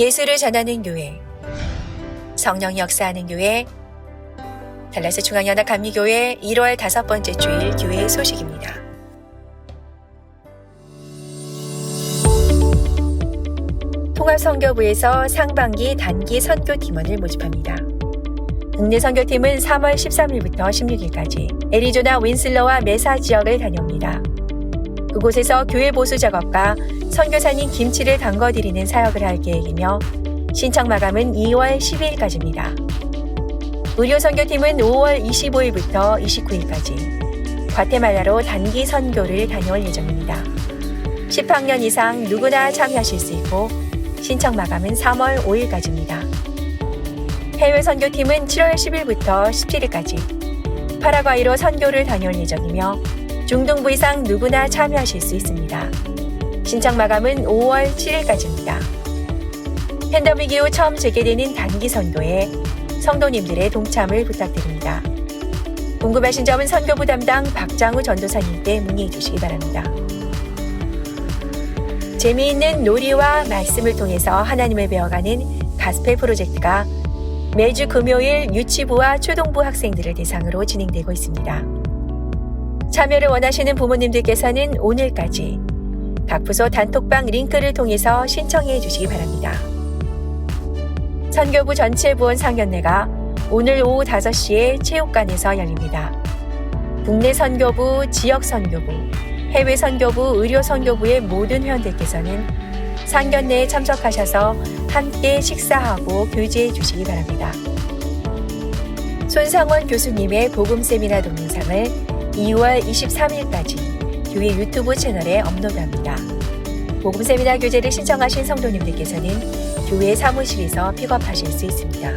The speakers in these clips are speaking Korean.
예수를 전하는 교회, 성령 역사하는 교회, 달라스 중앙연합 감리교회 1월 다섯 번째 주일 교회 소식입니다. 통합선교부에서 상반기 단기 선교팀원을 모집합니다. 국내 선교팀은 3월 13일부터 16일까지 애리조나 윈슬러와 메사 지역을 다녀옵니다. 그곳에서 교회 보수 작업과 선교사님 김치를 담궈드리는 사역을 할 계획이며 신청 마감은 2월 12일까지입니다. 무료 선교팀은 5월 25일부터 29일까지 과테말라로 단기 선교를 다녀올 예정입니다. 10학년 이상 누구나 참여하실 수 있고 신청 마감은 3월 5일까지입니다. 해외 선교팀은 7월 10일부터 17일까지 파라과이로 선교를 다녀올 예정이며 중등부 이상 누구나 참여하실 수 있습니다. 신청 마감은 5월 7일까지입니다. 팬데믹 이후 처음 재개되는 단기 선교에 성도님들의 동참을 부탁드립니다. 궁금하신 점은 선교부 담당 박장우 전도사님께 문의해 주시기 바랍니다. 재미있는 놀이와 말씀을 통해서 하나님을 배워가는 가스펠 프로젝트가 매주 금요일 유치부와 초등부 학생들을 대상으로 진행되고 있습니다. 참여를 원하시는 부모님들께서는 오늘까지 각 부서 단톡방 링크를 통해서 신청해 주시기 바랍니다. 선교부 전체 부원 상견례가 오늘 오후 5시에 체육관에서 열립니다. 국내 선교부, 지역 선교부, 해외 선교부, 의료 선교부의 모든 회원들께서는 상견례에 참석하셔서 함께 식사하고 교제해 주시기 바랍니다. 손상원 교수님의 복음 세미나 동영상을 2월 23일까지 교회 유튜브 채널에 업로드합니다. 복음 세미나 교재를 신청하신 성도님들께서는 교회 사무실에서 픽업하실 수 있습니다.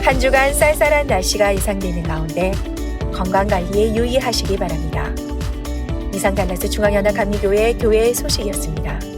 한 주간 쌀쌀한 날씨가 예상되는 가운데 건강 관리에 유의하시기 바랍니다. 이상 달라스 중앙연합 감리교회 교회 소식이었습니다.